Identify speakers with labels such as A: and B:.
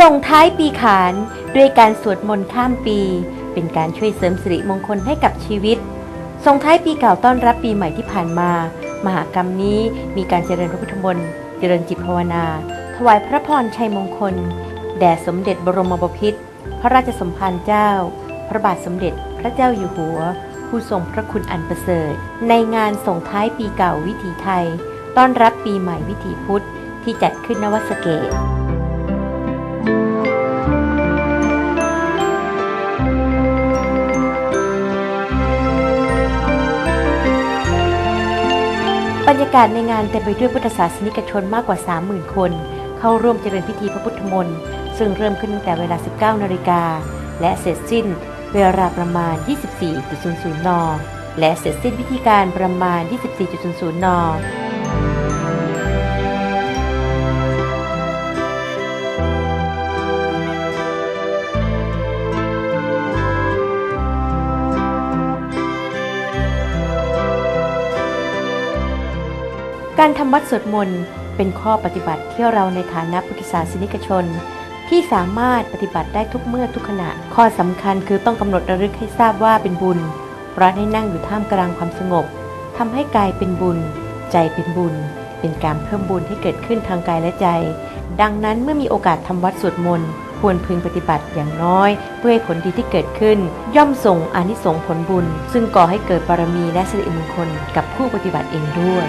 A: ส่งท้ายปีขานด้วยการสวดมนต์ข้ามปี เป็นการช่วยเสริมสิริมงคลให้กับชีวิต ส่งท้ายปีเก่าต้อนรับปีใหม่ที่ผ่านมา มหากรรมนี้มีการเจริญพระพุทธมนต์เจริญจิตภาวนา ถวายพระพรชัยมงคล แด่สมเด็จบรมบพิตรพระราชสมภารเจ้า พระบาทสมเด็จพระเจ้าอยู่หัว ผู้ทรงพระคุณอันประเสริฐ ในงานส่งท้ายปีเก่าวิถีไทย ต้อนรับปีใหม่วิถีพุทธที่จัดขึ้นนวัดสเกต บรรยากาศในงานเต็มไปด้วยพุทธศาสนิกชนมากกว่า 30,000 คน เข้าร่วมเจริญพิธีพระพุทธมนต์ ซึ่งเริ่มขึ้นตั้งแต่เวลา 19นาฬิกา และเสร็จสิ้นเวลาประมาณ 24.00 น และเสร็จสิ้นพิธีการประมาณ 24.00 น การทำวัดสวดมนต์เป็นข้อปฏิบัติที่เราในฐานะพุทธศาสนิกชน ที่สามารถปฏิบัติได้ทุกเมื่อทุกขณะ ข้อสำคัญคือต้องกำหนดระลึกให้ทราบว่าเป็นบุญเพราะให้นั่งอยู่ท่ามกลางความสงบทำให้กายเป็นบุญ ใจเป็นบุญ เป็นการเพิ่มบุญให้เกิดขึ้นทางกายและใจ ดังนั้นเมื่อมีโอกาสทำวัดสวดมนต์ควรพึงปฏิบัติอย่างน้อย เพื่อให้ผลดีที่เกิดขึ้น ย่อมส่งอานิสงส์ผลบุญ ซึ่งก่อให้เกิดบารมีและสิริมงคลกับผู้ปฏิบัติเองด้วย